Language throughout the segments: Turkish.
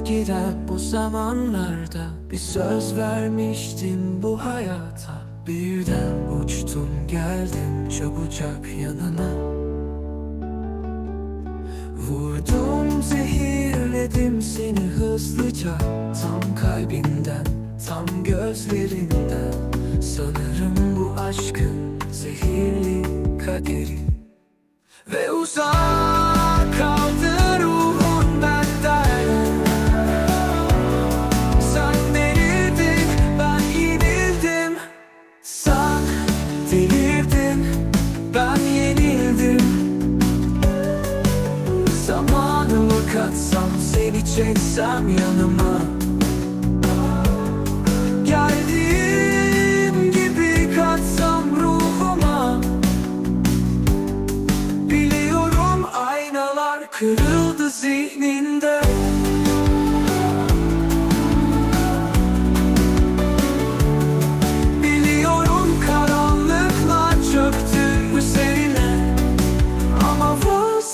eskiden bu zamanlarda Bir söz vermiştim bu hayata. Birden uçtum geldim çabucak yanına. Vurdum zehirledim seni hızlıca. Tam kalbinden tam gözlerinden. Sanırım bu aşkın zehirli kaderi. Ve uzak seni çeksem yanıma. Geldiğim gibi katsam ruhuma. Biliyorum aynalar kırıldı zihninde.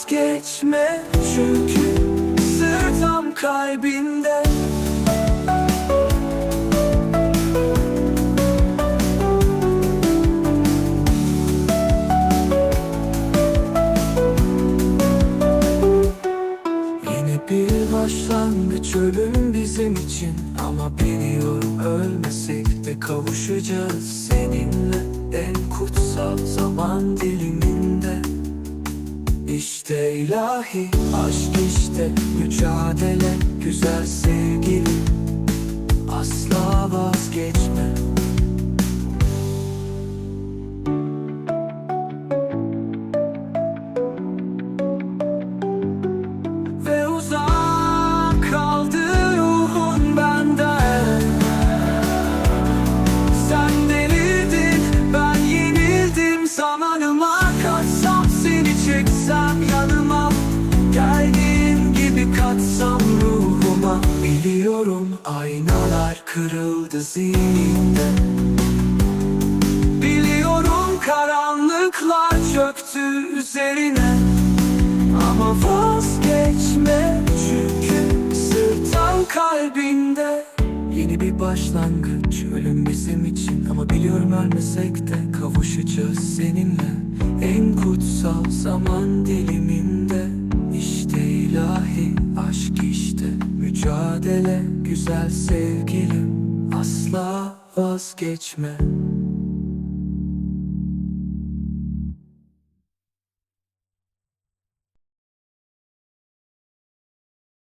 Vazgeçme çünkü kalbinde. Yeni bir başlangıç ölüm bizim için. Ama biliyorum ölmesek de kavuşacağız seninle. En kutsal zaman diliminde İşte ilahi aşk işte mücadele Güzel sevgili Biliyorum aynalar kırıldı zihnimde Biliyorum karanlıklar çöktü üzerine. Ama vazgeçme çünkü sırtan kalbinde. Yeni bir başlangıç ölüm bizim için. Ama biliyorum ölmesek de kavuşacağız seninle mücadele Güzel sevgilim asla vazgeçme